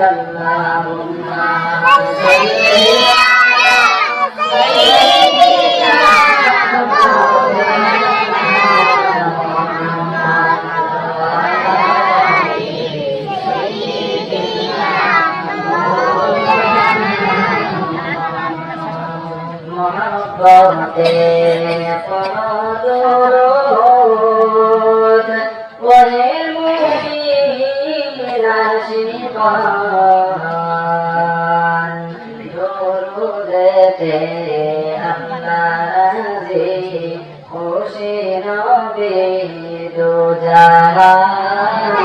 Oh, my God. রাজি খুশি নবী দু জাহান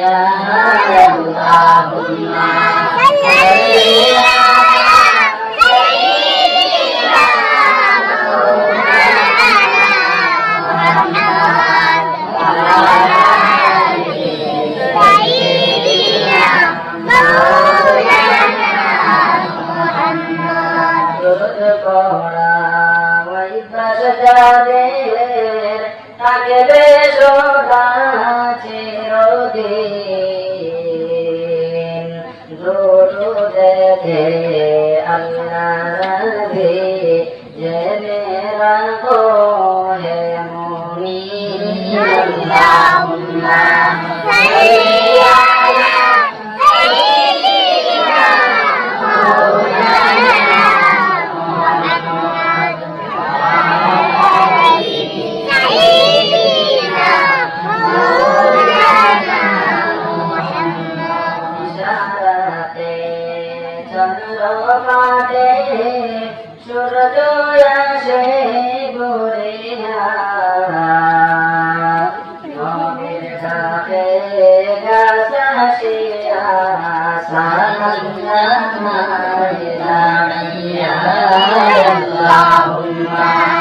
শুইয়া আল্লাহুম্মা সাল্লি ইশারাতে চন্দ্র কাটে সূর্য আসে ঘুরিয়া নবীর সাথে গাছ আসিয়া সালামায় দাঁড়িয়া আল্লাহুম্মা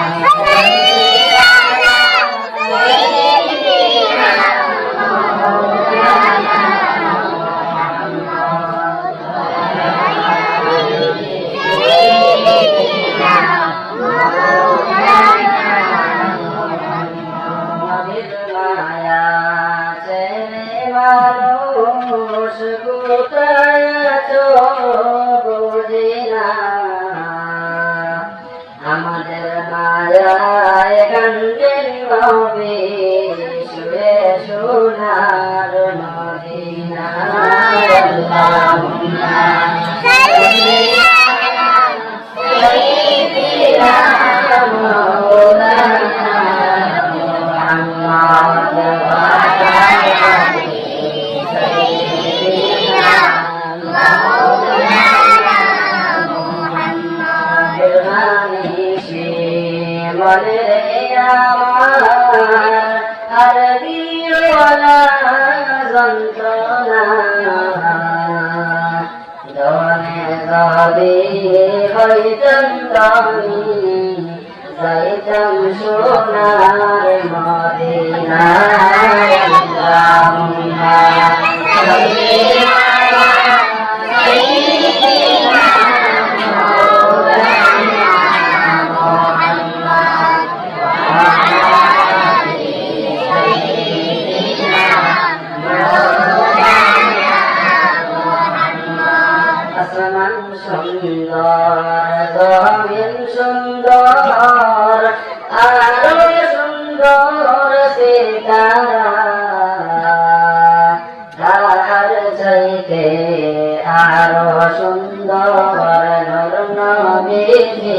মানুষ কোথায় আছো না। আমাদের মায়ায় কান্দের নবী আর দিওয়ালা যন্ত্রণা দনে যাবে হই চন্দনী যাইতাম সোনার মদিনায় আসমান সুন্দর জমিন সুন্দর আরও সুন্দর সিতারা তাহার আরও সুন্দর নর নবীজির